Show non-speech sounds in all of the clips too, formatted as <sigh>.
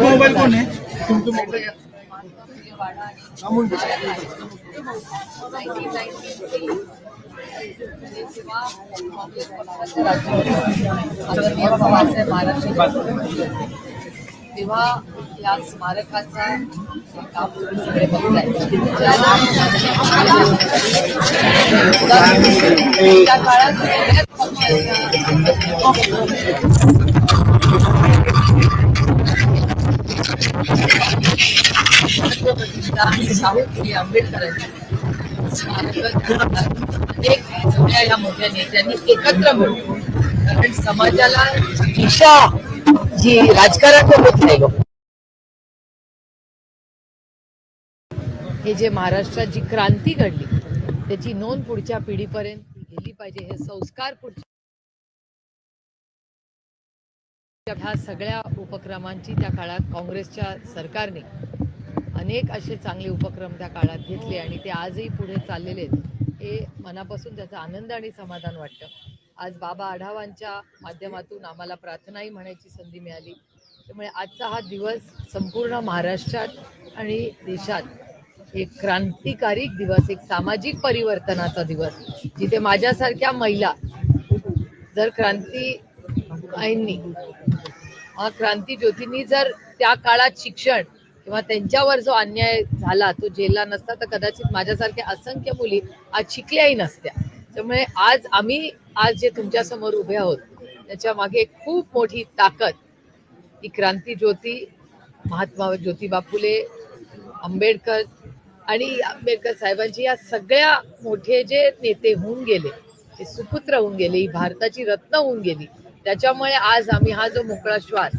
Mobile कोण आहे महाराष्ट्र तेव्हा या स्मारकाचा काम तुम्ही सगळे बघताय त्या काळात सगळ्याच पक्षाच्या शाहू स्मारक आंबेडकरांची स्मारकं अनेक या मोठ्या नेत्यांनी एकत्र मिळून कारण समाजाला दिशा जी राजकारण होत नाही हे जे महाराष्ट्रात जी क्रांती घडली त्याची नोंद पुढच्या पिढीपर्यंत गेली पाहिजे हे संस्कार पुढच्या ह्या सगळ्या उपक्रमांची त्या काळात काँग्रेसच्या सरकारने अनेक असे चांगले उपक्रम त्या काळात घेतले आणि ते आजही पुढे चाललेले आहेत. हे मनापासून त्याचा आनंद आणि समाधान वाटतं. आज बाबा आढावांच्या माध्यमातून आम्हाला प्रार्थनाही म्हणायची संधी मिळाली. त्यामुळे आजचा हा दिवस संपूर्ण महाराष्ट्रात आणि देशात एक क्रांतिकारी दिवस एक सामाजिक परिवर्तनाचा दिवस जिथे माझ्यासारख्या महिला जर क्रांती आईंनी हा क्रांती ज्योतींनी जर त्या काळात शिक्षण किंवा त्यांच्यावर जो अन्याय झाला तो जेलला नसता तर कदाचित माझ्यासारख्या असंख्य मुली आज शिकल्याही नसत्या. त्यामुळे आज आम्ही आज जे तुमच्यासमोर उभे आहोत त्याच्यामागे खूप मोठी ताकद ही क्रांती ज्योती महात्मा ज्योतिबा फुले आंबेडकर आणि आंबेडकर साहेबांची या सगळ्या मोठे जे नेते होऊन गेले ते सुपुत्र होऊन गेले ही भारताची रत्न होऊन गेली त्याच्यामुळे आज आम्ही हा जो मोकळा श्वास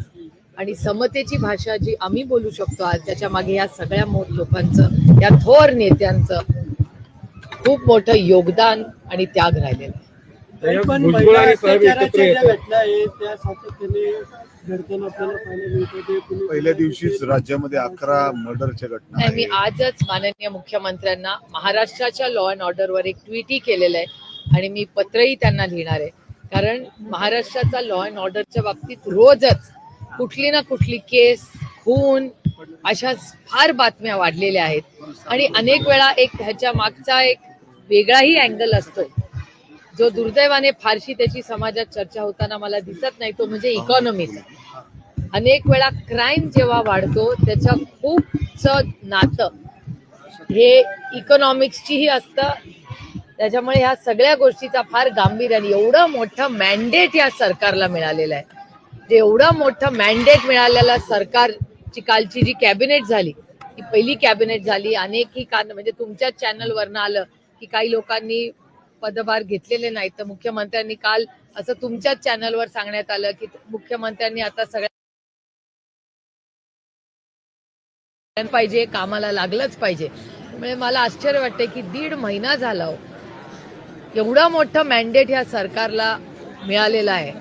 आणि समतेची भाषा जी आम्ही बोलू शकतो आज त्याच्यामागे या सगळ्या मोठ लोकांचं या थोर नेत्यांचं खूप मोठं योगदान आणि त्याग राहिलेलं पण भुजबळ महिला आणि साहेब अत्याचाराच्या एकत्र ज्या येतात. घटना आहेत त्या सातत्याने घडताना आपल्याला पाहायला मिळतं ते कुणी- पहिल्या दिवशीच राज्यामध्ये अकरा मर्डरच्या घटना नाही मी. आजच माननीय मुख्यमंत्र्यांना महाराष्ट्राच्या लॉ अँड ऑर्डरवर एक ट्विटही केलेलं आहे आणि मी पत्रही त्यांना लिहिणार आहे कारण महाराष्ट्राचा लॉ अँड ऑर्डरच्या बाबतीत रोजच कुठली ना कुठली केस खून अशा फार बातम्या वाढलेल्या आहेत आणि अनेक वेळा एक ह्याच्या मागचा एक वेगळाही अँगल असतो जो दुर्दैवाने फारशी त्याची समाजात चर्चा होताना मला दिसत नाही तो म्हणजे इकॉनॉमीचा अनेक वेळा क्राईम जेव्हा वाढतो त्याचं खूपच नातं हे इकॉनॉमिक्सचीही असतं. त्याच्यामुळे ह्या सगळ्या गोष्टीचा फार गांभीर्याने एवढं मोठं मॅन्डेट या सरकारला मिळालेलं आहे. जे एवढं मोठं मॅन्डेट मिळालेलं सरकारची कालची जी कॅबिनेट झाली ती पहिली कॅबिनेट झाली. अनेकही कारण म्हणजे तुमच्याच चॅनलवरनं आलं की काही लोकांनी पदभार घेतलेले नाहीत. तर मुख्यमंत्र्यांनी काल असं तुमच्याच चॅनलवर सांगण्यात आलं की मुख्यमंत्र्यांनी आता सगळ्या पाहिजे कामाला लागलंच पाहिजे. म्हणजे मला आश्चर्य वाटते की दीड महिना झाला हो. एवढा मोठं मॅन्डेट ह्या सरकारला मिळालेलं आहे.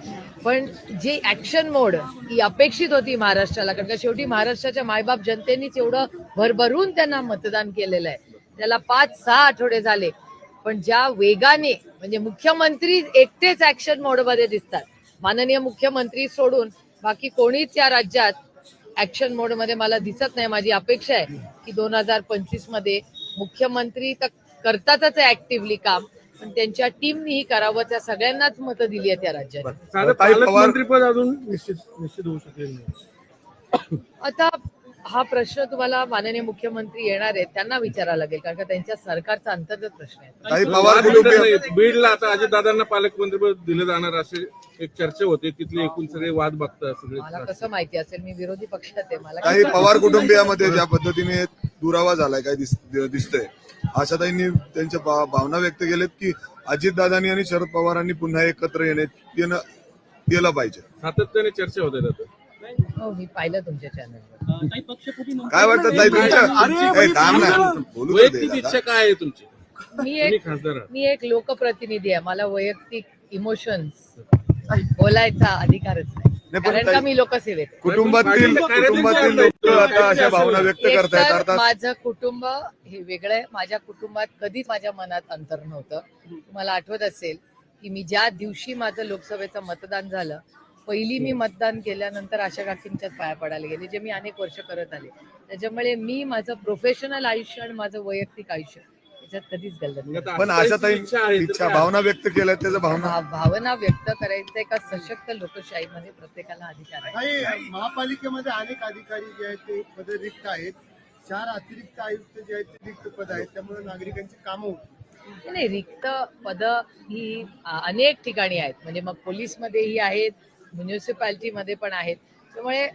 पण जे ऍक्शन मोड ही अपेक्षित होती महाराष्ट्राला कारण का शेवटी महाराष्ट्राच्या मायबाप जनतेनेच एवढं भरभरून त्यांना मतदान केलेलं आहे. त्याला पाच सहा आठवडे झाले. पण ज्या वेगाने म्हणजे मुख्यमंत्री एकटेच ऍक्शन मोडमध्ये दिसतात. माननीय मुख्यमंत्री सोडून बाकी कोणीच या राज्यात ऍक्शन मोडमध्ये मला दिसत नाही. माझी अपेक्षा आहे की दोन हजार पंचवीसमध्ये मुख्यमंत्री तर करतातच ऍक्टिव्हली काम पण त्यांच्या टीमनीही करावं त्या सगळ्यांनाच मतं दिली आहेत त्या राज्यात. पालकमंत्रीपद अजून निश्चित निश्चित होऊ शकेल. आता हा प्रश्न तुम्हाला माननीय मुख्यमंत्री येणार आहेत त्यांना विचारायला लागेल कारण का त्यांच्या सरकारचा अंतर्गत प्रश्न आहे. पवार नाही. बीडला आता अजितदादांना पालकमंत्रीपद दिलं जाणार असे एक चर्चा होते तिथले एकूण सगळे वाद बघतात मला सगळे कसं माहिती असेल मी विरोधी पक्षात आहे मला काही कसं- पवार कुटुंबियामध्ये ज्या पद्धतीने दुरावा झालाय काय दिस- दिसतंय आशाताईंनी त्यांच्या भा- भावना व्यक्त केल्यात की अजितदादांनी आणि शरद पवारांनी पुन्हा एकत्र येणे येणं केलं पाहिजे. सातत्याने चर्चा होते आता. हो मी पाहिलं तुमच्या चॅनलवर पक्षपूर्ती काय वाटतं ताई तुमच्या अरे, ए, थांब ना बोलू तर दे वैयक्तिक दादा. इच्छा काय आहे तुमची? मी तुम्ही एक खासदार आहात. मी एक लोकप्रतिनिधी आहे. मला वैयक्तिक इमोशन्स बोलायचा अधिकारच नाही. नाही, पण कारण का ताई- मी लोकसेवेत आहे. कुटुंबातील कुटुंबातील लोक आता अशा भावना व्यक्त करतायत. तर अर्थात माझं कुटुंब हे वेगळं आहे. माझ्या कुटुंबात कधीच माझ्या मनात अंतर नव्हतं. तुम्हाला आठवत असेल की मी ज्या दिवशी माझं लोकसभेचं मतदान झालं पहिली मी मतदान केल्यानंतर आशा काकींच्याच पाया पडायला गेले जे मी अनेक वर्ष करत आले. त्याच्यामुळे मी माझं प्रोफेशनल आयुष्य आणि माझं वैयक्तिक आयुष्य याच्यात कधीच. आता पण इच्छा? भावना व्यक्त केल्या त्याच्या भावना? भावना व्यक्त करायचं एका सशक्त लोकशाहीमध्ये प्रत्येकाला अधिकार आहे. महापालिकेमध्ये अनेक अधिकारी जे आहेत ते पद रिक्त आहेत. चार अतिरिक्त आयुक्त जे आहेत ते रिक्त पद आहेत त्यामुळे नागरिकांची कामं नाही रिक्त पद ही अनेक ठिकाणी आहेत. म्हणजे मग पोलीसमध्येही आहेत म्युन्सिपाल्टीमध्ये पण आहेत. त्यामुळे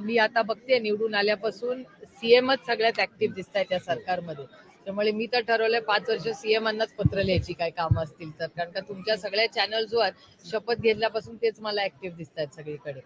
मी आता बघते निवडून आल्यापासून सीएमच सगळ्यात ऍक्टिव्ह दिसत आहेत या सरकारमध्ये. त्यामुळे मी तर ठरवलंय पाच वर्ष सीएमांनाच पत्र लिहायची काय कामं असतील तर. कारण का तुमच्या सगळ्या चॅनल्सवर शपथ घेतल्यापासून तेच मला ऍक्टिव्ह दिसत आहेत सगळीकडे.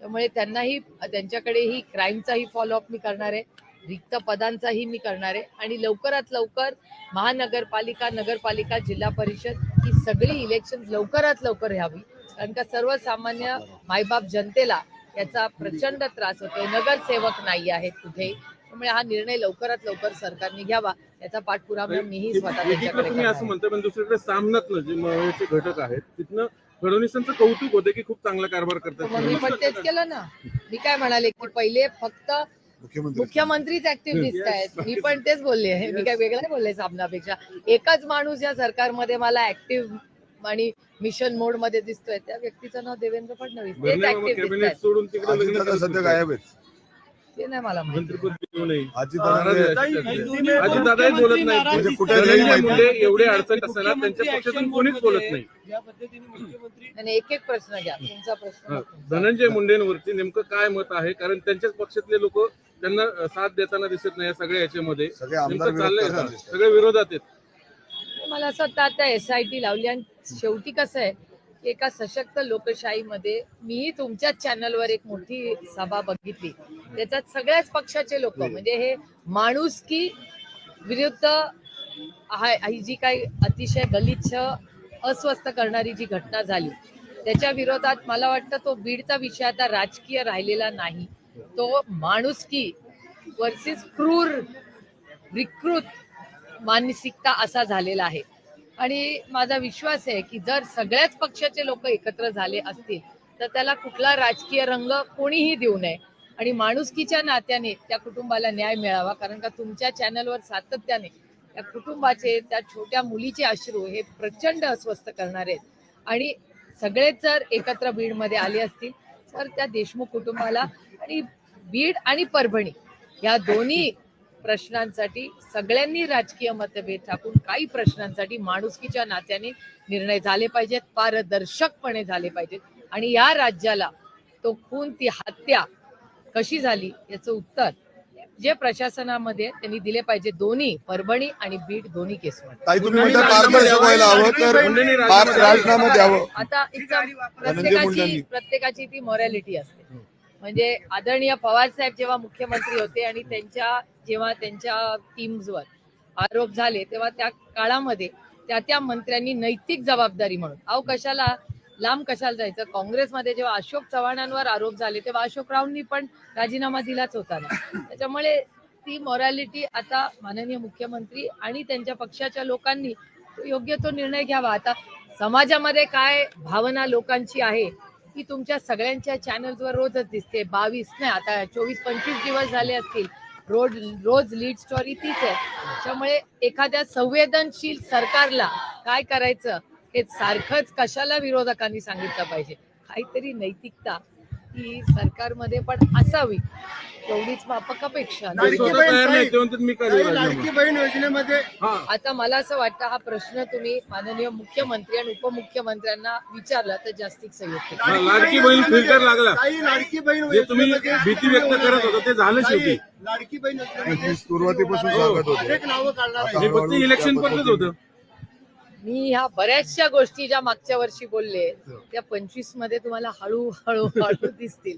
त्यामुळे त्यांनाही त्यांच्याकडेही क्राईमचाही फॉलोअप मी करणार आहे. रिक्त पदांचाही मी करणार आहे. आणि लवकरात लवकर महानगरपालिका नगरपालिका जिल्हा परिषद ही सगळी इलेक्शन लवकरात लवकर घ्यावी कारण का सर्वसामान्य मायबाप जनतेला याचा प्रचंड त्रास होतोय नगरसेवक नाही आहेत कुठे. त्यामुळे हा निर्णय लवकरात लवकर सरकारने घ्यावा. याचा पाठपुरावा मीही स्वतः असं आहे. म्हणता पण दुसरीकडे सामनातलं जे घटक आहेत तिथनं फडणवीसांचं कौतुक होते की खूप चांगला कारभार करतात मग मी पण तेच केलं ना. मी काय म्हणाले की पहिले फक्त मुख्यमंत्री मुख्यमंत्रीच ऍक्टिव्ह दिसत आहेत. मी पण तेच बोलले आहे. मी काय वेगळं बोलले सामनापेक्षा. एकच माणूस या सरकारमध्ये मला ऍक्टिव्ह आणि मिशन मोडमध्ये दिसतोय. त्या व्यक्तीचं नाव देवेंद्र फडणवीस. तेच ऍक्टिव्ह सोडून तिकडे लग्न अजितदादा करत सध्या. गायब आहेत. ते नाही मला माहिती. मंत्रिपद देऊ नये. बोलत नाही म्हणजे कुठे धनंजय नाही. मुंडे माहिती. एवढे असताना त्यांच्या पक्षातून कोणीच बोलत नाही. या पद्धतीने मुख्यमंत्री आणि एक एक प्रश्न घ्या. तुमचा प्रश्न हा. धनंजय मुंडेंवरती नेमकं काय मत आहे? कारण त्यांच्याच पक्षातले लोक त्यांना अ, साथ देताना दिसत नाही या सगळ्या याच्यामध्ये. सगळे आमदार नेमकं चाललंय विरोध का? करताना दिसतात. सगळे विरोधात आहेत. मला असं वाटतं आता एस आय टी लावली आणि शेवटी कसं आहे की एका सशक्त लोकशाहीमध्ये मीही तुमच्याच चॅनलवर एक मोठी सभा बघितली. त्याच्यात सगळ्याच पक्षाचे लोक म्हणजे हे माणूस की विरुद्ध हा- जी काही अतिशय गलिच्छ अस्वस्थ करणारी जी घटना झाली त्याच्या विरोधात मला वाटतं तो बीडचा विषय आता राजकीय राहिलेला नाही. तो माणुसकी वर्सेस क्रूर विकृत मानसिकता असा झालेला आहे. आणि माझा विश्वास आहे की जर सगळ्याच पक्षाचे लोक एकत्र झाले असतील तर त्याला कुठला राजकीय रंग कोणीही देऊ नये. आणि माणुसकीच्या नात्याने त्या कुटुंबाला न्याय मिळावा कारण का तुमच्या चॅनलवर सातत्याने त्या कुटुंबाचे त्या छोट्या मुलीचे अश्रू हे प्रचंड अस्वस्थ करणारे आहेत. आणि सगळेच जर एकत्र बीडमध्ये आले असतील तर त्या देशमुख कुटुंबाला आणि बीड आणि परभणी या दोन्ही प्रश्नांसाठी सगळ्यांनी राजकीय मतभेद टाकून काही प्रश्नांसाठी माणुसकीच्या नात्याने निर्णय झाले पाहिजेत पारदर्शकपणे झाले पाहिजेत. आणि या राज्याला तो खून ती हत्या कशी झाली याचं उत्तर जे प्रशासनामध्ये त्यांनी दिले पाहिजे दोन्ही परभणी आणि बीड दोन्ही केसमध्ये. ताई तुम्ही म्हणता पारदर्शक व्हायला हवं तर मुंडेंनी पार- राजीनामा द्यावं. आता. प्रत्येकाची प्रत्येकाची ती मॉरॅलिटी असते. म्हणजे आदरणीय पवार साहेब जेव्हा मुख्यमंत्री होते आणि त्यांच्या जेव्हा त्यांच्या टीम्सवर आरोप झाले तेव्हा त्या काळामध्ये त्या त्या मंत्र्यांनी नैतिक जबाबदारी म्हणून अहो कशाला लांब कशाला जायचं? काँग्रेसमध्ये जेव्हा अशोक चव्हाणांवर आरोप झाले तेव्हा अशोक रावनी पण राजीनामा दिलाच होता ना. त्याच्यामुळे ती मॉरॅलिटी आता माननीय मुख्यमंत्री आणि त्यांच्या पक्षाच्या लोकांनी योग्य तो निर्णय घ्यावा. आता समाजामध्ये काय भावना लोकांची आहे ती तुमच्या सगळ्यांच्या चॅनल्सवर रोजच दिसते. बावीस नाही आता चोवीस पंचवीस दिवस झाले असतील. रोज रोज लीड स्टोरी तीच आहे. त्यामुळे एखाद्या संवेदनशील सरकारला काय करायचं हे सारखंच कशाला विरोधकांनी सांगितलं पाहिजे? काहीतरी नैतिकता ही सरकारमध्ये पण असावी एवढीच माफक अपेक्षा ते लाडकी बहीण ते योजनेमध्ये आता मला असं वाटतं हा प्रश्न तुम्ही माननीय मुख्यमंत्री आणि उपमुख्यमंत्र्यांना विचारला तर जास्तिक संयुक्त लाडकी बहीण फिल्टर लागला. लाडकी बहीण तुम्ही भीती व्यक्त करत होता ते झालं शेवटी. लाडकी बहीण योजनेमध्ये मी सुरुवातीपासून नावं काढणार इलेक्शन पुरतच होतं. मी ह्या बऱ्याचशा गोष्टी ज्या मागच्या वर्षी बोलले त्या पंचवीसमध्ये तुम्हाला हळूहळू <laughs> हळू दिसतील.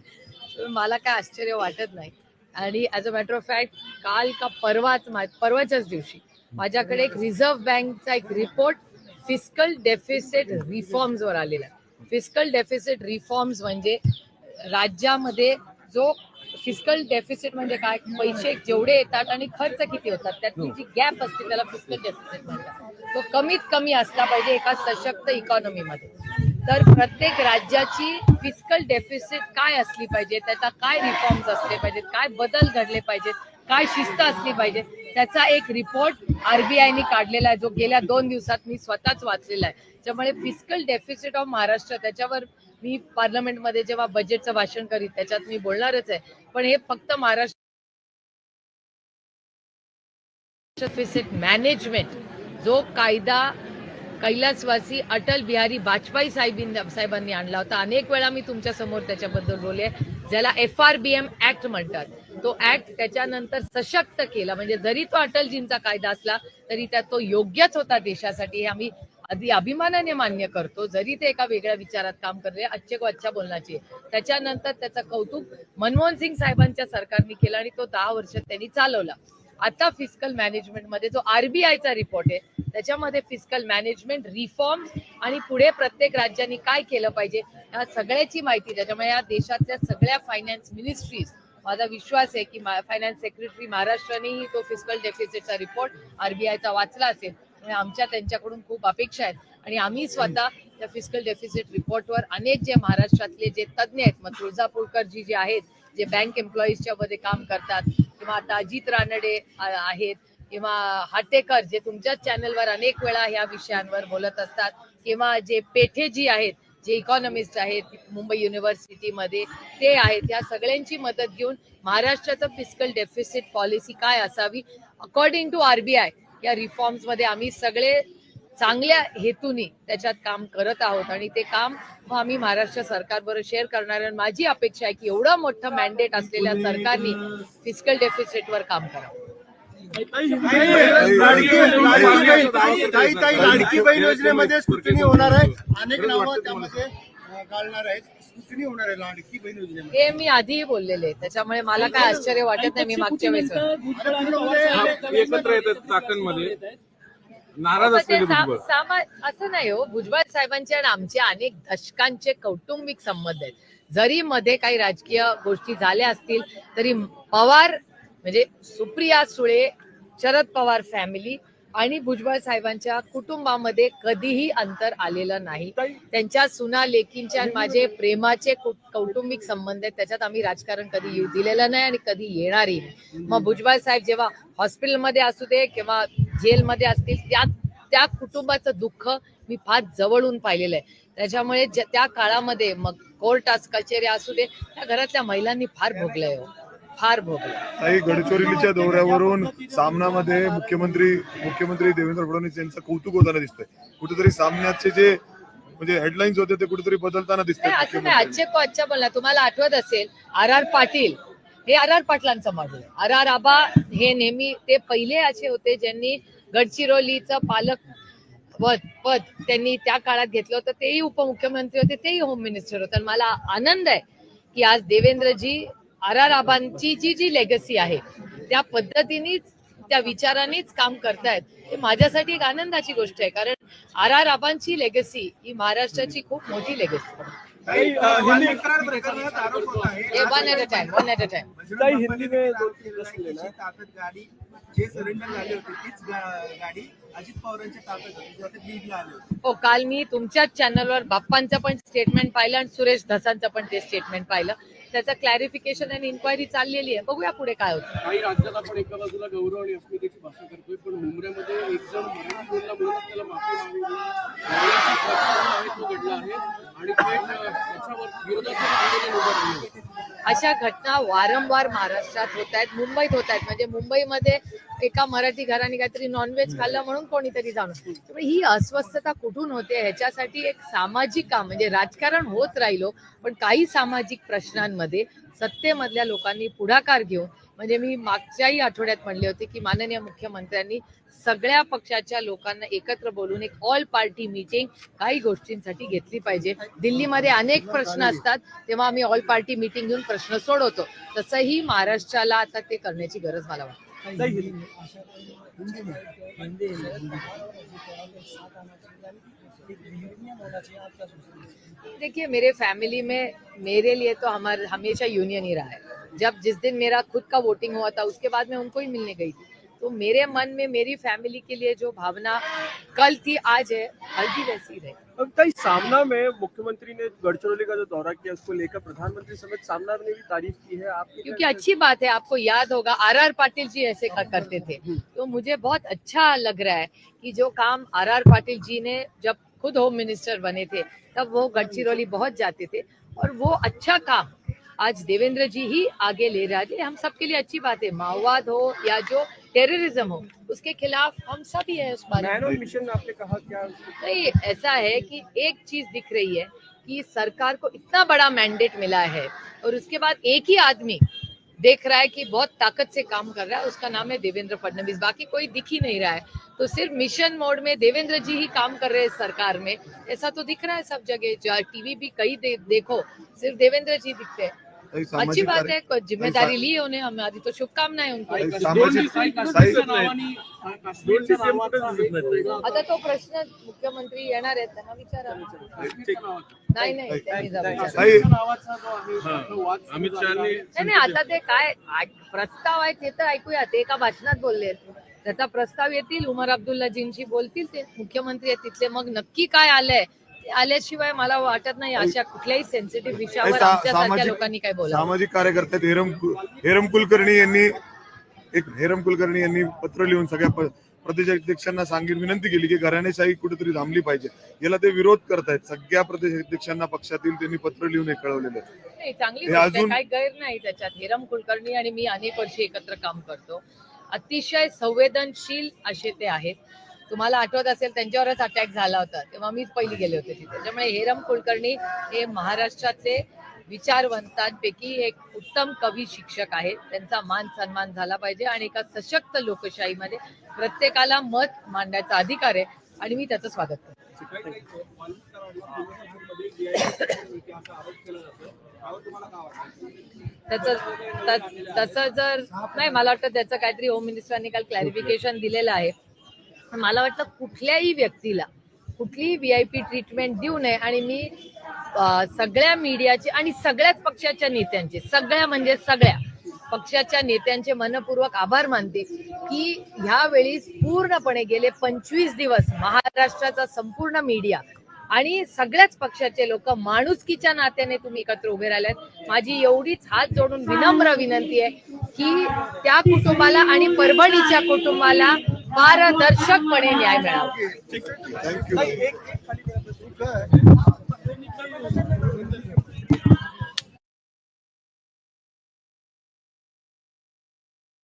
मला काय आश्चर्य वाटत नाही. आणि as a matter of fact काल का परवाच परवाच्याच दिवशी माझ्याकडे एक रिझर्व्ह बँकचा एक रिपोर्ट फिस्कल डेफिसिट रिफॉर्म्स वर आलेला फिस्कल डेफिसिट रिफॉर्म्स म्हणजे राज्यामध्ये जो फिजिकल डेफिसिट म्हणजे काय? पैसे जेवढे येतात आणि खर्च किती होतात? त्यातली जी गॅप असते त्याला फिजिकल डेफिसिट म्हणतात. तो कमीत कमी असला पाहिजे एका सशक्त इकॉनॉमीमध्ये तर प्रत्येक राज्याची फिजिकल डेफिसिट काय असली पाहिजे? त्याचा काय रिफॉर्म्स असले पाहिजेत? काय बदल घडले पाहिजेत? काय शिस्त असली पाहिजे? त्याचा एक रिपोर्ट आरबीआयने काढलेला आहे. जो गेल्या दोन दिवसात मी स्वतःच वाचलेला आहे. त्यामुळे फिजिकल डेफिसिट ऑफ महाराष्ट्र त्याच्यावर मी पार्लमेंटमध्ये जेव्हा बजेटचं भाषण करीत त्याच्यात मी बोलणारच आहे. पण हे फक्त महाराष्ट्र डेफिसिट मॅनेजमेंट जो कायदा कैलासवासी अटल बिहारी वाजपेयी साहेबीं साहेबांनी आणला होता. अनेक वेळा मी तुमच्यासमोर त्याच्याबद्दल बोलले ज्याला F R B M act म्हणतात. तो ऍक्ट त्याच्यानंतर सशक्त केला. म्हणजे जरी तो अटलजींचा कायदा असला तरी त्यात तो योग्यच होता देशासाठी. हे आम्ही अगदी अभिमानाने मान्य करतो. जरी ते एका वेगळ्या विचारात काम करले अच्छे अच्छा बोलण्याची. त्याच्यानंतर त्याचं कौतुक मनमोहन सिंग साहेबांच्या सरकारने केलं आणि तो दहा वर्ष त्यांनी चालवला. आता फिस्कल मॅनेजमेंटमध्ये जो आरबीआयचा रिपोर्ट आहे त्याच्यामध्ये फिजिकल मॅनेजमेंट रिफॉर्म आणि पुढे प्रत्येक राज्यांनी काय केलं पाहिजे ह्या सगळ्याची माहिती त्याच्यामुळे या देशातल्या सगळ्या फायनान्स मिनिस्ट्रीज माझा विश्वास आहे की फायनान्स सेक्रेटरी महाराष्ट्रानेही तो फिजिकल डेफिसिटचा रिपोर्ट आरबीआयचा वाचला असेल. त्यामुळे आमच्या त्यांच्याकडून खूप अपेक्षा आहेत. आणि आम्ही स्वतः त्या फिजिकल डेफिसिट रिपोर्टवर अनेक जे महाराष्ट्रातले जे तज्ज्ञ आहेत मग तुळजापूरकर जी जे आहेत जे बँक एम्प्लॉईजच्या मध्ये काम करतात किंवा आता अजित रानडे आहेत किंवा हाटेकर जे तुमच्याच चॅनलवर अनेक वेळा ह्या विषयांवर बोलत असतात किंवा जे पेठे जी आहेत जे इकॉनॉमिस्ट आहेत मुंबई युनिव्हर्सिटीमध्ये ते आहेत या सगळ्यांची मदत घेऊन महाराष्ट्राचं फिजिकल डेफिसिट पॉलिसी काय असावी? अकॉर्डिंग टू आरबीआय या रिफॉर्म्समध्ये आम्ही सगळे चांगल्या हेतूने त्याच्यात काम करत आहोत आणि ते काम आम्ही महाराष्ट्र सरकारबरोबर शेअर करणार आहे. माझी अपेक्षा आहे की एवढं मोठं मॅन्डेट असलेल्या सरकारने फिजिकल डेफिसिटवर काम करावं लाडकी बहीण योजनेमध्ये स्क्रुटिनी होणार आहे अनेक नावं त्यामध्ये घालणार आहेत होणार आहे? लाडकी बहीण योजनेमध्ये? हे मी आधीही बोललेले आहे. त्याच्यामुळे मला काय आश्चर्य वाटत नाही मी मागच्या वेळेस हा, एकत्र येतात चाकणमध्ये. नाराज पण ते असलेले सा- भुजबळ सामा- असं नाही हो भुजबळ साहेबांचे आणि आमचे अनेक दशकांचे कौटुंबिक संबंध आहेत. जरी मध्ये काही राजकीय गोष्टी झाल्या असतील तरी पवार म्हणजे सुप्रिया सुळे शरद पवार फॅमिली आणि भुजबळ साहेबांच्या कुटुंबामध्ये कधीही अंतर आलेलं नाही. त्यांच्या सुना लेखींच्या माझे प्रेमाचे कौटुंबिक संबंध आहेत त्याच्यात आम्ही राजकारण कधी येऊ दिलेलं नाही आणि कधी येणारही नाही. मग भुजबळ साहेब जेव्हा हॉस्पिटलमध्ये असू दे किंवा जेलमध्ये असतील त्या त्या कुटुंबाचं दुःख मी फार जवळून पाहिलेलं आहे. त्याच्यामुळे त्या काळामध्ये मग कोर्ट कचेऱ्या असू दे त्या घरातल्या महिलांनी फार भोगलंय हो. फार भोगलं. काही गडचिरोलीच्या दौऱ्यावरून सामनामध्ये मुख्यमंत्री मुख्यमंत्री देवेंद्र फडणवीस यांचं कौतुक होताना दिसतंय. कुठेतरी सामन्याचे जे म्हणजे हेडलाईन्स होते ते कुठेतरी बदलताना दिसतंय नाही असं नाही. आजचे को आजच्या बोलला तुम्हाला आठवत असेल आर आर पाटील हे आर आर पाटलांचं मॉडेल आर आर आबा हे नेहमी ते पहिले असे होते ज्यांनी गडचिरोलीचं पालक पद पद त्यांनी त्या काळात घेतलं होतं. तेही उपमुख्यमंत्री होते तेही होम मिनिस्टर होते. आणि मला आनंद आहे की आज देवेंद्रजी आर आर आबांची जी जी लेगसी आहे त्या पद्धतीनेच त्या विचारानेच काम करतायत. हे माझ्यासाठी एक आनंदाची गोष्ट आहे कारण आर आर आबांची लेगसी ही महाराष्ट्राची खूप मोठी लेगसी होते हो काल मी तुमच्याच चॅनलवर बाप्पांचं पण स्टेटमेंट पाहिलं आणि सुरेश धसांचं पण ते स्टेटमेंट पाहिलं. त्याचं क्लॅरिफिकेशन आणि इन्क्वायरी चाललेली आहे. बघूया पुढे काय होतं. काही राज्यात आपण एका बाजूला गौरव आणि अस्मितेची भाषा करतोय पण मुंबऱ्यामध्ये एक जण मराठी बोलला त्याला माफी तो घडला आहे. आणि त्याच्यावर आंदोलन उभं राहिलं. अशा घटना वारंवार महाराष्ट्रात होत आहेत मुंबईत होत आहेत. म्हणजे मुंबईमध्ये एका मराठी घराने काहीतरी नॉनव्हेज खाल्लं म्हणून कोणीतरी जाणून. त्यामुळे ही अस्वस्थता कुठून होते ह्याच्यासाठी एक सामाजिक काम म्हणजे राजकारण होत राहिलो पण काही सामाजिक प्रश्नांमध्ये सत्तेमधल्या लोकांनी पुढाकार घेऊन म्हणजे मी मागच्याही आठवड्यात म्हणले होते की माननीय मुख्यमंत्र्यांनी सगळ्या पक्षाच्या लोकांना एकत्र बोलून एक ऑल पार्टी मीटिंग काही गोष्टींसाठी घेतली पाहिजे. दिल्लीमध्ये अनेक प्रश्न असतात तेव्हा आम्ही ऑल पार्टी मीटिंग घेऊन प्रश्न सोडवतो. तसंही महाराष्ट्राला आता ते करण्याची गरज मला वाटते. देखिए, मेरे फैमिली में, मेरे लिए तो हमारे, हमेशा यूनियन ही रहा है। जब जिस दिन मेरा खुद का वोटिंग हुआ था, उसके बाद मैं उनको ही मिलने गई थी। तो मेरे मन में, मेरी फैमिली के लिए जो भावना कल थी, आज है, हल्दी वैसी रहे। अब कई सामना में मुख्यमंत्री ने गढ़चिरौली का जो दौरा किया उसको लेकर प्रधानमंत्री समेत सामना ने भी तारीफ़ की है। आपकी क्योंकि अच्छी बात है आपको याद होगा आर आर पाटिल जी ऐसे कर- करते थे। तो मुझे बहुत अच्छा लग रहा है कि जो काम आर आर पाटिल जी ने जब खुद होम मिनिस्टर बने थे तब वो गढ़चिरौली बहुत जाते थे और वो अच्छा काम आज देवेंद्र जी ही आगे ले रहा है। हम सबके लिए अच्छी बात है। माओवाद हो या जो टेररिज्म हो उसके खिलाफ हम सब ही है उस बारे ऑन मिशन आपने कहा क्या नहीं ऐसा है कि एक चीज़ दिख रही है कि सरकार को इतना बड़ा मैंडेट मिला है और उसके बाद एक ही आदमी देख रहा है कि बहुत ताकत से काम कर रहा है उसका नाम है देवेंद्र फडणवीस। बाकी कोई दिख ही नहीं रहा है। तो सिर्फ़ मिशन मोड में देवेंद्र जी ही काम कर रहे हैं सरकार में। ऐसा तो दिख रहा है सब जगह। टीवी भी कई दे, देखो सिर्फ़ देवेंद्र जी दिखते हैं। अच्छी बात है कोई जिम्मेदारी ली है उन्हें हमारी तो शुभकामनाएं उनको आता तो प्रश्न मुख्यमंत्री येणार आहेत त्यांना विचारा. नाही नाही अमित. नाही नाही आता ते काय प्रस्ताव आहे ते तर ऐकूया ते एका भाषणात बोलले त्याचा प्रस्ताव येतील उमर अब्दुल्लाजींशी बोलतील ते. मुख्यमंत्री आहेत तिथले मग नक्की काय आलंय? आल्याशिवाय मला वाटत नाही अशा कुठल्याही सेन्सिटिव्ह विषयावर आमच्यासारख्या लोकांनी काय बोला सामाजिक कार्यकर्ते हेरम हेरम कुलकर्णी यांनी एक हेरम कुलकर्णी यांनी पत्र लिहून सगळ्या प्रदेशाध्यक्षांना सांगितलं विनंती केली की घराणेशाही कुठेतरी थांबली पाहिजे. याला ते विरोध करतायत. सगळ्या प्रदेशाध्यक्षांना पक्षातील त्यांनी पत्र लिहून हे कळवलेलं. नाही चांगली अजून- काही गैर नाही त्याच्यात. हिरम कुलकर्णी आणि मी अनेक वर्षी एकत्र काम करतो. अतिशय संवेदनशील असे ते आहेत. तुम्हाला आठवत असेल त्यांच्यावरच अटॅक झाला होता. तेव्हा मीच पहिली गेले होते तिथे. त्याच्यामुळे हेरम कुलकर्णी हे महाराष्ट्रातले विचारवंतांपैकी एक उत्तम कवी शिक्षक आहेत. त्यांचा मान सन्मान झाला पाहिजे आणि एका सशक्त लोकशाहीमध्ये प्रत्येकाला मत मांडण्याचा अधिकार आहे आणि मी त्याचं स्वागत करते. त्याचं तसं जर नाही मला वाटतं त्याचं काहीतरी होम मिनिस्टरांनी काल क्लॅरिफिकेशन दिलेलं आहे. मला वाटतं कुठल्याही व्यक्तीला कुठलीही व्ही आय पी ट्रीटमेंट देऊ नये. आणि मी सगळ्या मीडियाचे आणि सगळ्याच पक्षाच्या नेत्यांचे सगळ्या म्हणजे सगळ्या पक्षाच्या नेत्यांचे मनपूर्वक आभार मानते की ह्या वेळी पूर्णपणे गेले पंचवीस दिवस महाराष्ट्राचा संपूर्ण मीडिया आणि सगळ्याच पक्षाचे लोक माणुसकीच्या नात्याने तुम्ही एकत्र उभे राहिल्यात माझी एवढीच हात जोडून विनम्र विनंती आहे की त्या कुटुंबाला आणि परभणीच्या कुटुंबाला पारदर्शकपणे न्याय मिळावा